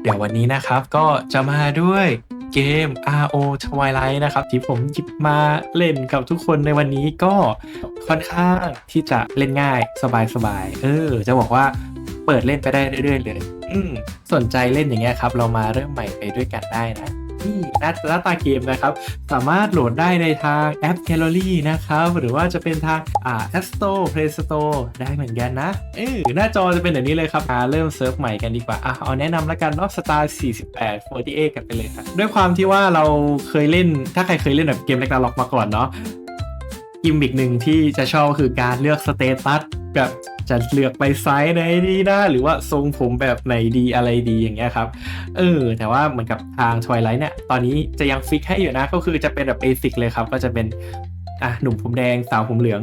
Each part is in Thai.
เดี๋ยววันนี้นะครับก็จะมาด้วยเกม RO Twilight นะครับที่ผมหยิบมาเล่นกับทุกคนในวันนี้ก็ค่อนข้างที่จะเล่นง่ายสบายๆ เออ จะบอกว่าเปิดเล่นไปได้เรื่อยๆเลย อืมสนใจเล่นอย่างเงี้ยครับ เรามาเริ่มใหม่ไปด้วยกันได้นะ นี่หน้าหน้าตาเกมนะครับ สามารถโหลดได้ในทางแอป Gallery นะครับ หรือว่าจะเป็นทางอ่า App Store Play Store ได้เหมือนกันนะเออหน้าจอจะเป็นแบบนี้เลยครับมาเริ่มเซิร์ฟใหม่กันดีกว่าอะเอาแนะนำล้วกันเนาะ Star 48 48 กันไปเลยครับด้วยความที่ว่าเราเคยเล่นถ้าใครเคยเล่นแบบเกมเล็กล็อกมาก่อนเนาะกิมบิกหนึ่งที่จะชอบคือการเลือกสเตตัสแบบ จะเลือกไปไซส์ไหนดีนะหรือว่าทรงผมแบบไหนดีอะไรดีอย่างเงี้ยครับเออแต่ว่าเหมือนกับทาง Twilight เนี่ยตอนนี้จะยังฟิกให้อยู่นะก็คือจะเป็นแบบเบสิกเลยครับ ก็จะเป็นอะหนุ่มผมแดงสาวผมเหลือง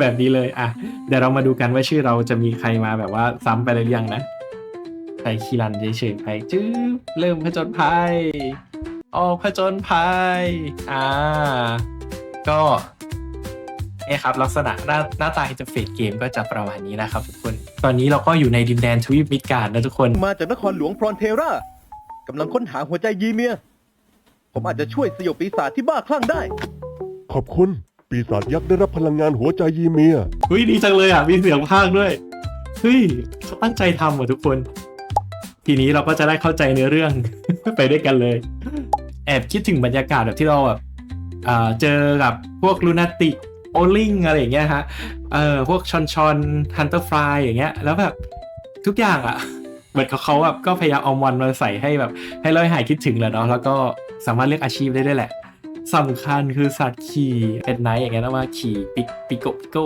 แบบนี้เลยอะเดี๋ยวเรามาดูกันว่าชื่อเราจะมีใครมาแบบว่าซ้ำไปเลยหรือยังนะใส่คีรันเฉยๆไปจื้อเริ่มผจญภัยออกผจญภัยอ่าก็ นี่ยครับลักษณะหน้าหน้าตาอินเทอร์เฟซเกมก็จะประมาณนี้นะครับทุกคน ตอนนี้เราก็อยู่ในดินแดนทวีปมิดการ์ดนะทุกคน มาจากนครหลวงพรอนเทรากำลังค้นหาหัวใจยีเมีย ผมอาจจะช่วยสยบปีศาจที่บ้าคลั่งได้ ขอบคุณ ปีศาจยักษ์ได้รับพลังงานหัวใจยีเมีย เฮ้ยดีจังเลยอะมีเสียงภาคด้วยเฮ้ยเขาตั้งใจทำอะทุกคน ทีนี้เราก็จะได้เข้าใจเนื้อเรื่อง ไปด้วยกันเลย แอบคิดถึงบรรยากาศแบบที่เราแบบอ่าเจอกับพวกลูนาติ โอลิงอะไรอย่างเงี้ยฮะ เออพวกชอนชอนฮันเตอร์ฟลายอย่างเงี้ย แล้วแบบทุกอย่างอะ เหมือนเขาแบบก็พยายามเอามอนมาใส่ให้แบบ ให้เราหายคิดถึงแหละเนาะ แล้วก็สามารถเลือกอาชีพได้ด้วยแหละสำคัญคือสัตว์ขี่เป็นไนท์อย่างเงี้ยนะว่าขี่ปิกปิโกปิโก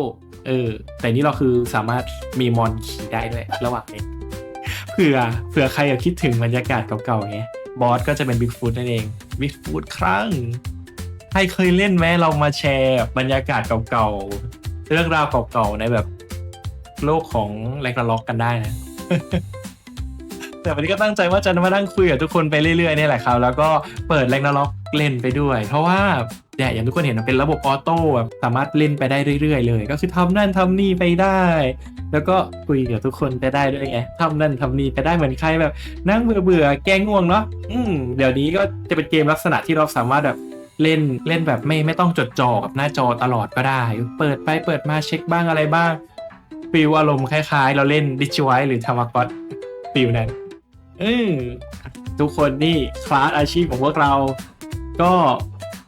เออ แต่นี่เราคือสามารถมีมอนขี่ได้ด้วย ระหว่างเผื่อเผื่อใครอยากคิดถึงบรรยากาศเก่าๆไงบอสก็จะเป็นบิ๊กฟูดนั่นเองบิ๊กฟูดครั้ง ใครเคยเล่นไหมเรามาแชร์บรรยากาศเก่าๆ เรื่องราวเก่าๆ ในแบบโลกของแรงระล็อกกันได้นะ แต่วันนี้ก็ตั้งใจว่าจะมานั่งคุยกับทุกคนไปเรื่อยๆนี่แหละครับ แล้วก็เปิดแรงล็อกเล่นไปด้วย เพราะว่าเนี่ยอย่างทุกคนเห็นมันเป็นระบบออโต้แบบสามารถเล่นไปได้เรื่อยๆ เลย ก็คือทำนั่นทำนี่ไปได้ แล้วก็คุยกับทุกคนไปได้ด้วยไงทำนั่นทำนี่ไปได้เหมือนใครแบบ นั่งเบื่อเบื่อๆแกง่วงเนาะอืมเดี๋ยวนี้ก็จะเป็นเกมลักษณะที่เราสามารถแบบ เล่นเล่นแบบไม่ไม่ต้องจดจ่อกับหน้าจอตลอดก็ได้ เปิดไปเปิดมาเช็คบ้างอะไรบ้างฟิลอารมณ์คล้ายๆ เราเล่นดิจิไวหรือทามากอตฟิลนั้นอืมทุกคนนี่คลาสอาชีพของพวกเรา ก็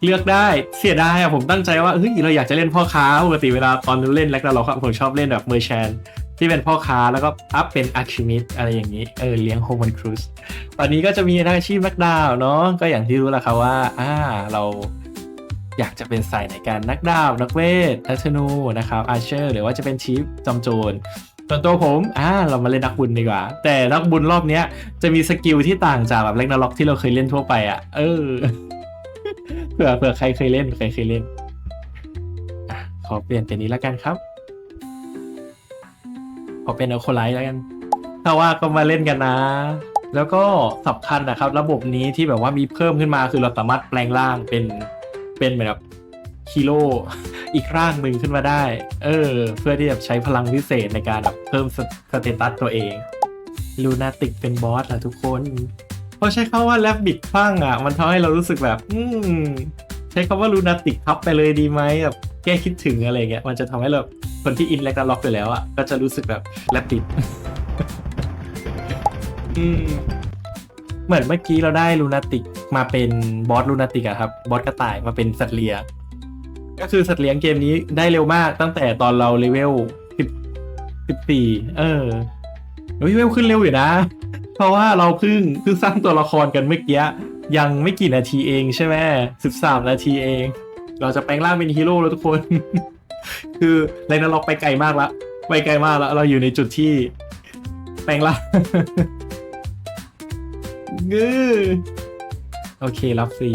เลือกได้เสียดายอะผมตั้งใจว่าเฮ้ยเราอยากจะเล่นพ่อค้าปกติเวลาตอนเล่นแลกเราครับผมชอบเล่นแบบเมอร์แชน ที่เป็นพ่อค้าแล้วก็อัพเป็นอาร์คิมิดอะไรอย่างนี้เออเลี้ยงโฮมันครูซตอนนี้ก็จะมีอาชีพนักดาวเนาะก็อย่างที่รู้แล้วครับว่าอ่าเราอยากจะเป็นสายในการนักดาวนักเวทนักธนูนะครับอาร์เชอร์หรือว่าจะเป็นชีฟจอมโจรส่วนตัวผมอ่าเรามาเล่นนักบุญดีกว่า แต่นักบุญรอบเนี้ยจะมีสกิลที่ต่างจากแบบเล็กนาล็อกที่เราเคยเล่นทั่วไปอะ เออเผื่อเผื่อใครเคยเล่นใครเคยเล่นอะขอเปลี่ยนเป็นนี้แล้วกันครับ ขอเป็นเอาโคไลท์แล้วกัน ถ้าว่าก็มาเล่นกันนะ แล้วก็สำคัญนะครับ ระบบนี้ที่แบบว่ามีเพิ่มขึ้นมาคือเราสามารถแปลงร่างเป็นเป็นเหมือนแบบฮีโร่อีกร่างหนึ่งขึ้นมาได้ เออ เพื่อที่จะใช้พลังพิเศษในการแบบเพิ่มสสเตตัสตัวเองลูนาติกเป็นบอสล่ะทุกคนเพราะใช้คำว่าแลบบิดคลั่งอะ มันทำให้เรารู้สึกแบบ อืมใช้คำว่าลูนาติกทับไปเลยดีไหมแบบ แก้คิดถึงอะไรเงี้ยมันจะทำให้เราคนที่อินแลกล็อกไปแล้วอะก็จะรู้สึกแบบแลบบิดอืมเหมือนเมื่อกี้เราได้ลูนาติกมาเป็นบอสลูนาติกอะครับบอสกระต่ายมาเป็นสัตว์เลี้ยงก็คือสัตว์เลี้ยงเกมนี้ได้เร็วมากตั้งแต่ตอนเราเลเวลสิบสิบสี่เออเลเวลขึ้นเร็วอยู่นะ เพราะว่าเราเพิ่งเพิ่งสร้างตัวละครกันเมื่อกี้ยังไม่กี่นาทีเองใช่ไหมสิบสามนาทีเอง เราจะแปลงร่างเป็นฮีโร่แล้วทุกคน คือไลนาล็อกไปไกลมากละไปไกลมากแล้ว เราอยู่ในจุดที่ แปลงร่างงือโอเครับฟรี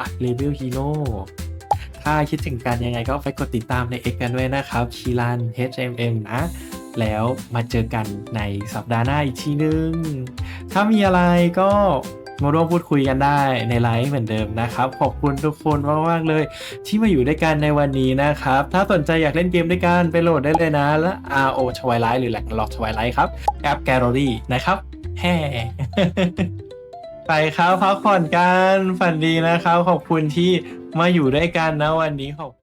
อัดเลเวลฮีโร่ถ้าคิดถึงกันยังไงก็ไปกดติดตามใน X กันด้วยนะครับคีรัน HMM นะ แล้วมาเจอกันในสัปดาห์หน้าอีกทีนึง ถ้ามีอะไรก็ มาร่วมพูดคุยกันได้ในไลฟ์เหมือนเดิมนะครับ ขอบคุณทุกคนมากๆเลย ที่มาอยู่ด้วยกันในวันนี้นะครับ ถ้าสนใจอยากเล่นเกมด้วยกันไปโหลดได้เลยนะ และ RO ชวายไลท์หรือแหลกล็อกชวายไลท์ครับ แอปแกลเลอรี่นะครับแฮ่ไปครับพักผ่อนกันฝันดีนะครับ ขอบคุณที่มาอยู่ด้วยกันนะวันนี้ขอบ